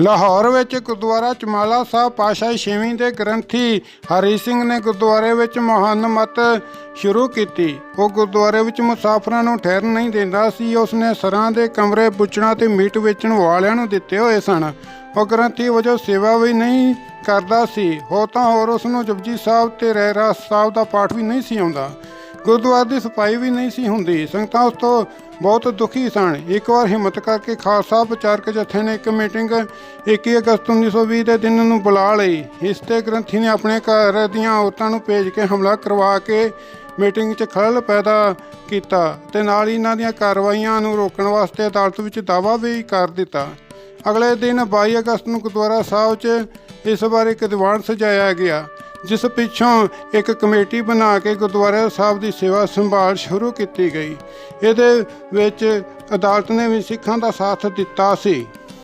ਲਾਹੌਰ ਵਿੱਚ ਗੁਰਦੁਆਰਾ ਚਮਾਲਾ ਸਾਹਿਬ ਪਾਸ਼ਾ ਛੇਵੀਂ ਦੇ ਗ੍ਰੰਥੀ ਹਰੀ ਸਿੰਘ ਨੇ ਗੁਰਦੁਆਰੇ ਵਿੱਚ ਮਹਾਨ ਮਤ ਸ਼ੁਰੂ ਕੀਤੀ। ਉਹ ਗੁਰਦੁਆਰੇ ਵਿੱਚ ਮੁਸਾਫਰਾਂ ਨੂੰ ਠਹਿਰਨ ਨਹੀਂ ਦਿੰਦਾ ਸੀ। ਉਸ ਨੇ ਸਰਾਂ ਦੇ ਕਮਰੇ, ਪੁੱਛਣਾ ਤੇ ਮੀਟ ਵੇਚਣ ਵਾਲਿਆਂ ਨੂੰ ਦਿੱਤੇ ਹੋਏ ਸਨ। ਉਹ ਗ੍ਰੰਥੀ ਵਜੋਂ ਸੇਵਾ ਵੀ ਨਹੀਂ ਕਰਦਾ ਸੀ। ਹੋ ਤਾਂ ਹੋਰ ਉਸ ਨੂੰ ਜਪਜੀ ਸਾਹਿਬ ਤੇ ਰਹਿਰਾਸ ਸਾਹਿਬ ਦਾ ਪਾਠ ਵੀ ਨਹੀਂ ਸੀ ਆਉਂਦਾ। ਗੁਰਦੁਆਰੇ ਦੀ ਸਫ਼ਾਈ ਵੀ ਨਹੀਂ ਸੀ ਹੁੰਦੀ। ਸੰਗਤਾਂ ਉਸ ਤੋਂ ਬਹੁਤ ਦੁਖੀ ਸਨ। ਇੱਕ ਵਾਰ ਹਿੰਮਤ ਕਰਕੇ ਖਾਲਸਾ ਪ੍ਰਚਾਰਕ ਜਥੇ ਨੇ ਇੱਕ ਮੀਟਿੰਗ 21 ਅਗਸਤ 1920 ਦੇ ਦਿਨ ਨੂੰ ਬੁਲਾ ਲਈ। ਇਸ ਤੇ ਗ੍ਰੰਥੀ ਨੇ ਆਪਣੇ ਘਰ ਦੀਆਂ ਔਰਤਾਂ ਨੂੰ ਭੇਜ ਕੇ ਹਮਲਾ ਕਰਵਾ ਕੇ ਮੀਟਿੰਗ 'ਚ ਖਲਲ ਪੈਦਾ ਕੀਤਾ ਤੇ ਨਾਲ ਹੀ ਇਹਨਾਂ ਦੀਆਂ ਕਾਰਵਾਈਆਂ ਨੂੰ ਰੋਕਣ ਵਾਸਤੇ ਅਦਾਲਤ ਵਿੱਚ ਦਾਅਵਾ ਵੀ ਕਰ ਦਿੱਤਾ। ਅਗਲੇ ਦਿਨ 22 ਅਗਸਤ ਨੂੰ ਗੁਰਦੁਆਰਾ ਸਾਹਿਬ 'ਚ ਇਸ ਬਾਰੇ ਇੱਕ ਦੀਵਾਨ ਸਜਾਇਆ ਗਿਆ। ਜਿਸ ਪਿੱਛੋਂ ਇੱਕ ਕਮੇਟੀ ਬਣਾ ਕੇ ਗੁਰਦੁਆਰਾ ਸਾਹਿਬ ਦੀ ਸੇਵਾ ਸੰਭਾਲ ਸ਼ੁਰੂ ਕੀਤੀ ਗਈ। ਇਹਦੇ ਵਿੱਚ ਅਦਾਲਤ ਨੇ ਵੀ ਸਿੱਖਾਂ ਦਾ ਸਾਥ ਦਿੱਤਾ ਸੀ।